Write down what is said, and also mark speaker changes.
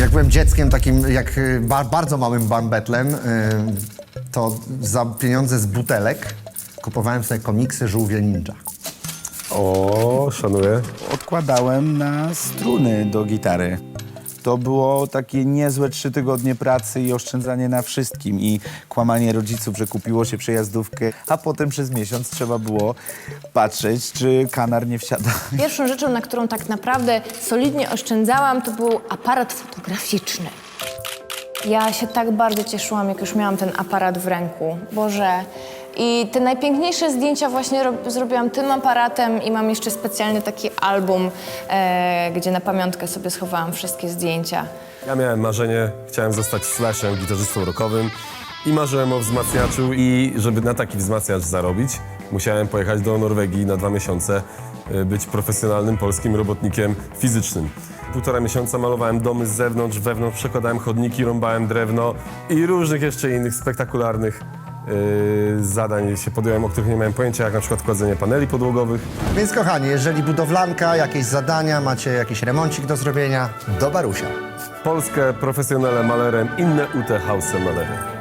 Speaker 1: Jak byłem dzieckiem takim, jak y, ba bardzo małym bambetlem, y, to za pieniądze z butelek kupowałem sobie komiksy Żółwie Ninja.
Speaker 2: O, szanuję.
Speaker 3: Odkładałem na struny do gitary. To było takie niezłe trzy tygodnie pracy i oszczędzanie na wszystkim i kłamanie rodziców, że kupiło się przejazdówkę, a potem przez miesiąc trzeba było patrzeć, czy kanar nie wsiada.
Speaker 4: Pierwszą rzeczą, na którą tak naprawdę solidnie oszczędzałam, to był aparat fotograficzny. Ja się tak bardzo cieszyłam, jak już miałam ten aparat w ręku. Boże. I te najpiękniejsze zdjęcia właśnie rob- zrobiłam tym aparatem i mam jeszcze specjalny taki album, e, gdzie na pamiątkę sobie schowałam wszystkie zdjęcia.
Speaker 2: Ja miałem marzenie, chciałem zostać slashem, gitarzystą rockowym i marzyłem o wzmacniaczu i żeby na taki wzmacniacz zarobić, musiałem pojechać do Norwegii na dwa miesiące, y, być profesjonalnym polskim robotnikiem fizycznym. Półtora miesiąca malowałem domy z zewnątrz, wewnątrz przekładałem chodniki, rąbałem drewno i różnych jeszcze innych spektakularnych y, zadań się podjąłem, o których nie miałem pojęcia, jak na przykład kładzenie paneli podłogowych.
Speaker 1: Więc kochani, jeżeli budowlanka, jakieś zadania, macie jakiś remoncik do zrobienia, do Barusia.
Speaker 2: Polskę profesjonalem malerem, inne UT House malerem.